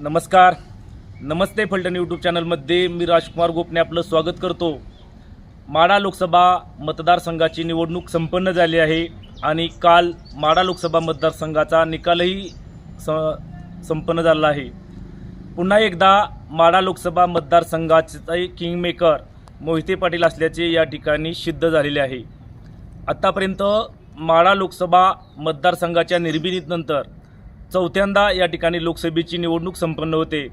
नमस्कार. नमस्ते फलटण यूट्यूब चॅनलमध्ये मी राजकुमार गोपने आपलं स्वागत करतो. माडा लोकसभा मतदारसंघाची निवडणूक संपन्न झाली आहे आणि काल माडा लोकसभा मतदारसंघाचा निकालही स संपन्न झाला आहे. पुन्हा एकदा माडा लोकसभा मतदारसंघाचे किंगमेकर मोहिते पाटील असल्याचे या ठिकाणी सिद्ध झालेले आहे. आत्तापर्यंत माळा लोकसभा मतदारसंघाच्या निर्मितीनंतर चौथ्यांदा या ठिकाणी लोकसभेची निवडणूक संपन्न होते.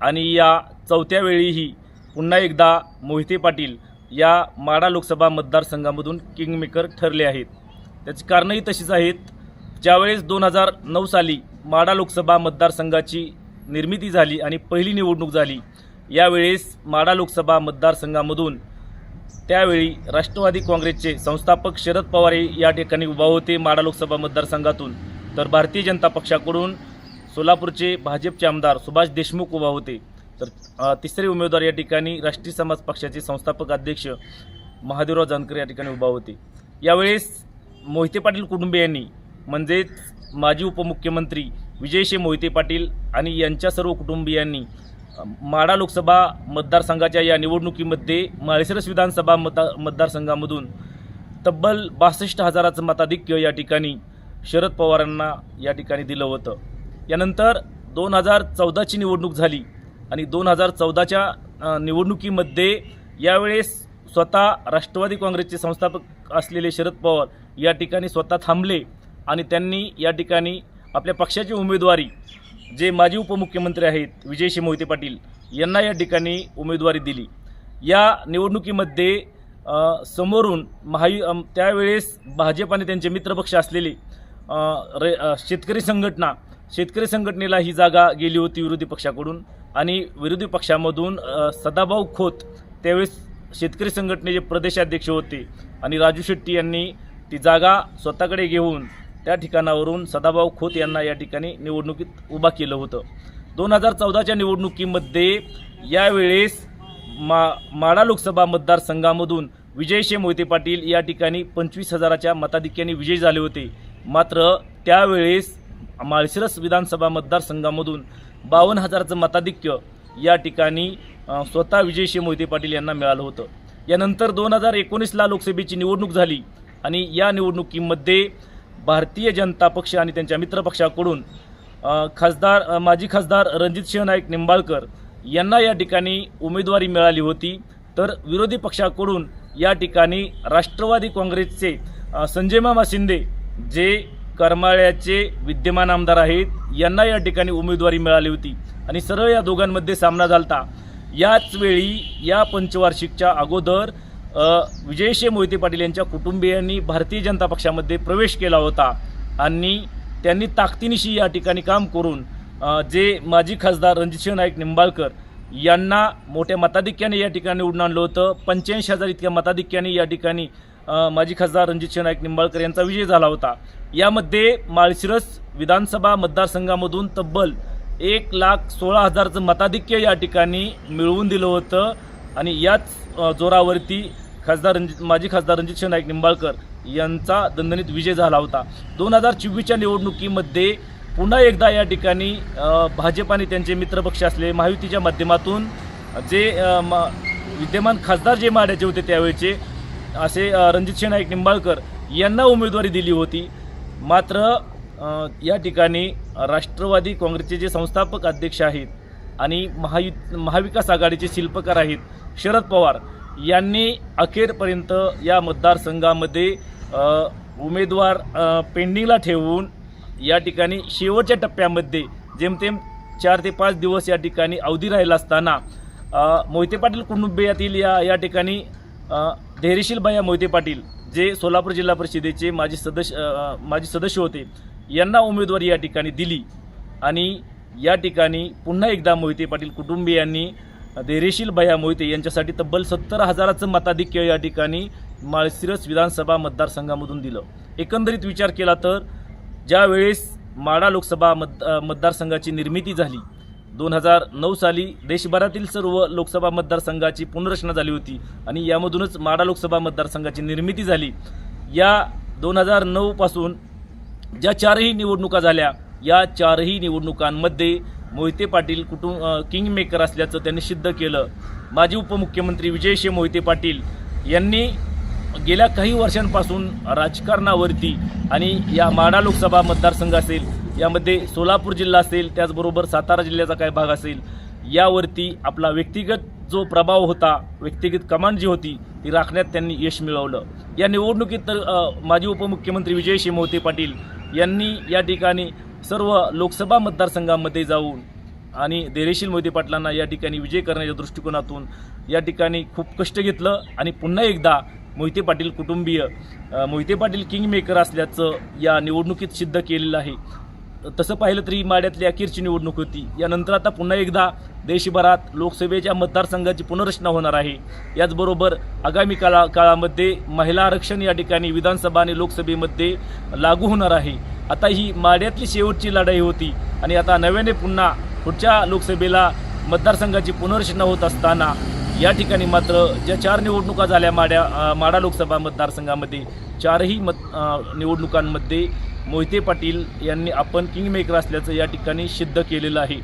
आणि या चौथ्या वेळीही पुन्हा एकदा मोहिते पाटील या माडा लोकसभा मतदारसंघामधून किंगमेकर ठरले आहेत. त्याची कारणंही तशीच आहेत. ज्यावेळेस दोन हजार नऊ साली माडा लोकसभा मतदारसंघाची निर्मिती झाली आणि पहिली निवडणूक झाली यावेळेस माडा लोकसभा मतदारसंघामधून त्यावेळी राष्ट्रवादी काँग्रेसचे संस्थापक शरद पवार हे या ठिकाणी उभा होते माडा लोकसभा मतदारसंघातून. तर भारतीय जनता पक्षाकडून सोलापूरचे भाजपचे आमदार सुभाष देशमुख उभा होते. तर तिसरे उमेदवार या ठिकाणी राष्ट्रीय समाज पक्षाचे संस्थापक अध्यक्ष महादेवराव जानकर या ठिकाणी उभा होते. यावेळेस मोहिते पाटील कुटुंबियांनी म्हणजेच माजी उपमुख्यमंत्री विजयशे मोहिते पाटील आणि यांच्या सर्व कुटुंबियांनी माडा लोकसभा मतदारसंघाच्या या निवडणुकीमध्ये माळेसरस विधानसभा मता मतदारसंघामधून तब्बल बासष्ट हजाराचं मताधिक्य या ठिकाणी शरद पवारांना या ठिकाणी दिलं होतं. यानंतर दोन हजार चौदाची निवडणूक झाली आणि दोन हजार चौदाच्या निवडणुकीमध्ये यावेळेस स्वतः राष्ट्रवादी काँग्रेसचे संस्थापक असलेले शरद पवार या ठिकाणी स्वतः थांबले आणि त्यांनी या ठिकाणी आपल्या पक्षाची उमेदवारी जे माजी उपमुख्यमंत्री आहेत विजयशी मोहिते पाटील यांना या ठिकाणी उमेदवारी दिली. या निवडणुकीमध्ये समोरून महायु त्यावेळेस भाजप आणि त्यांचे मित्रपक्ष असलेले रे शेतकरी संघटना शेतकरी संघटनेला ही जागा गेली होती विरोधी पक्षाकडून आणि विरोधी पक्षामधून सदाभाऊ खोत त्यावेळेस शेतकरी संघटनेचे प्रदेशाध्यक्ष होते आणि राजू शेट्टी यांनी ती जागा स्वतःकडे घेऊन त्या ठिकाणावरून सदाभाऊ खोत यांना या ठिकाणी निवडणुकीत उभा केलं होतं. दोन हजार चौदाच्या निवडणुकीमध्ये यावेळेस मा माडा लोकसभा मतदारसंघामधून विजयशे मोहिते पाटील या ठिकाणी पंचवीस हजाराच्या मताधिक्याने विजयी झाले होते. मात्र त्यावेळेस माळशिरस विधानसभा मतदारसंघामधून बावन्न हजाराचं मताधिक्य या ठिकाणी स्वतः विजयशी मोहिते पाटील यांना मिळालं होतं. यानंतर दोन हजार एकोणीसला लोकसभेची निवडणूक झाली आणि या निवडणुकीमध्ये भारतीय जनता पक्ष आणि त्यांच्या मित्रपक्षाकडून खासदार माजी खासदार रणजित सिंह नाईक निंबाळकर यांना या ठिकाणी उमेदवारी मिळाली होती. तर विरोधी पक्षाकडून या ठिकाणी राष्ट्रवादी काँग्रेसचे संजय मामा शिंदे जे करमाळ्याचे विद्यमान आमदार आहेत यांना या ठिकाणी उमेदवारी मिळाली होती. आणि सरळ या दोघांमध्ये सामना झालता. याच वेळी या पंचवार्षिकच्या अगोदर विजयशे मोहिते पाटील यांच्या कुटुंबियांनी भारतीय जनता पक्षामध्ये प्रवेश केला होता. आणि त्यांनी ताकदीनिशी या ठिकाणी काम करून जे माजी खासदार रणजितसिंह नाईक निंबाळकर यांना मोठ्या मताधिक्याने या ठिकाणी उडून आणलं होतं. पंच्याऐंशी हजार इतक्या मताधिक्याने या ठिकाणी माजी खासदार रणजितसिंह नाईक निंबाळकर यांचा विजय झाला होता. यामध्ये माळशिरस विधानसभा मतदारसंघामधून तब्बल एक लाख सोळा हजारचं मताधिक्य या ठिकाणी मिळवून दिलं होतं आणि याच जोरावरती खासदार रणजित माजी खासदार रणजित नाईक निंबाळकर यांचा दणदणीत विजय झाला होता. दोन हजार चोवीसच्या निवडणुकीमध्ये पुन्हा एकदा या ठिकाणी भाजप आणि त्यांचे मित्रपक्ष असले महायुतीच्या माध्यमातून जे म- विद्यमान खासदार जे माड्याचे होते त्यावेळचे असे रणजितसिंह रणजित नाईक निंबाळकर यांना उमेदवारी दिली होती. मात्र या ठिकाणी राष्ट्रवादी काँग्रेसचे जे संस्थापक अध्यक्ष आहेत आणि महायु महाविकास आघाडीचे शिल्पकार आहेत शरद पवार यांनी अखेरपर्यंत या मतदारसंघामध्ये उमेदवार पेंडिंगला ठेवून या ठिकाणी शेवटच्या टप्प्यामध्ये जेमतेम चार ते पाच दिवस या ठिकाणी अवधी राहिला असताना मोहिते पाटील कुटुंबियातील या या ठिकाणी धैर्यशील भैया मोहिते पाटील जे सोलापूर जिल्हा परिषदेचे माजी सदस्य माजी सदस्य होते यांना उमेदवारी या ठिकाणी दिली. आणि या ठिकाणी पुन्हा एकदा मोहिते पाटील कुटुंबियांनी धैर्यशील भैया मोहिते यांच्यासाठी तब्बल सत्तर हजाराचं मताधिक्य या ठिकाणी माळशिरस विधानसभा मतदारसंघामधून दिलं. एकंदरीत विचार केला तर ज्यावेळेस माडा लोकसभा मत मतदारसंघाची निर्मिती झाली दोन हजार नऊ साली देशभरातील सर्व लोकसभा मतदारसंघाची पुनर्रचना झाली होती आणि यामधूनच माडा लोकसभा मतदारसंघाची निर्मिती झाली. या दोन हजार नऊपासून ज्या चारही निवडणुका झाल्या या चारही निवडणुकांमध्ये मोहिते पाटील कुटुंब किंग मेकर असल्याचं त्यांनी सिद्ध केलं. माजी उपमुख्यमंत्री विजयशे मोहिते पाटील यांनी गेल्या काही वर्षांपासून राजकारणावरती आणि या माढा लोकसभा मतदारसंघ असेल यामध्ये सोलापूर जिल्हा असेल त्याचबरोबर सातारा जिल्ह्याचा काही भाग असेल यावरती आपला व्यक्तिगत जो प्रभाव होता व्यक्तिगत कमांड जी होती ती राखण्यात त्यांनी यश मिळवलं. या निवडणुकीत तर माजी उपमुख्यमंत्री विजय मोहिते पाटील यांनी या ठिकाणी सर्व लोकसभा मतदारसंघामध्ये जाऊन आणि धैर्यशील मोहिते पाटलांना या ठिकाणी विजय करण्याच्या दृष्टिकोनातून या ठिकाणी खूप कष्ट घेतलं आणि पुन्हा एकदा मोहिते पाटील कुटुंबीय मोहिते पाटील किंग मेकर असल्याचं या निवडणुकीत सिद्ध केलेलं आहे. तसं पाहिलं तरी माड्यातली अखेरची निवडणूक होती. यानंतर आता पुन्हा एकदा देशभरात लोकसभेच्या मतदारसंघाची पुनर्रचना होणार आहे. याचबरोबर आगामी काळा काळामध्ये महिला आरक्षण या ठिकाणी विधानसभा आणि लोकसभेमध्ये लागू होणार आहे. आता ही माड्यातली शेवटची लढाई होती आणि आता नव्याने पुन्हा पुढच्या लोकसभेला मतदारसंघाची पुनर्रचना होत असताना या ठिकाणी मात्र ज्या चार निवडणुका झाल्या माड्या माडा लोकसभा मतदारसंघामध्ये चारही मत निवडणुकांमध्ये मोहिते पाटील यांनी आपण किंगमेकर असल्याचं या ठिकाणी सिद्ध केलेलं आहे.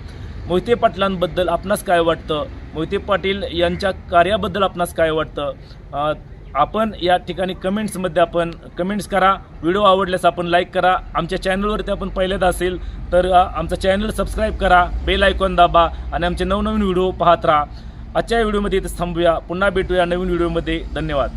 मोहिते पाटलांबद्दल आपणास काय वाटतं? मोहिते पाटील यांच्या कार्याबद्दल आपणास काय वाटतं? आपण या ठिकाणी कमेंट्समध्ये आपण कमेंट्स करा. व्हिडिओ आवडल्यास आपण लाईक करा. आमच्या चॅनलवरती आपण पहिल्यांदा असेल तर आमचा चॅनल सबस्क्राईब करा. बेल आयकॉन दाबा आणि आमचे नवनवीन व्हिडिओ पाहत राहा. आजच्या व्हिडिओमध्ये इथेच थांबूया. पुन्हा भेटूया नवीन व्हिडिओमध्ये धन्यवाद.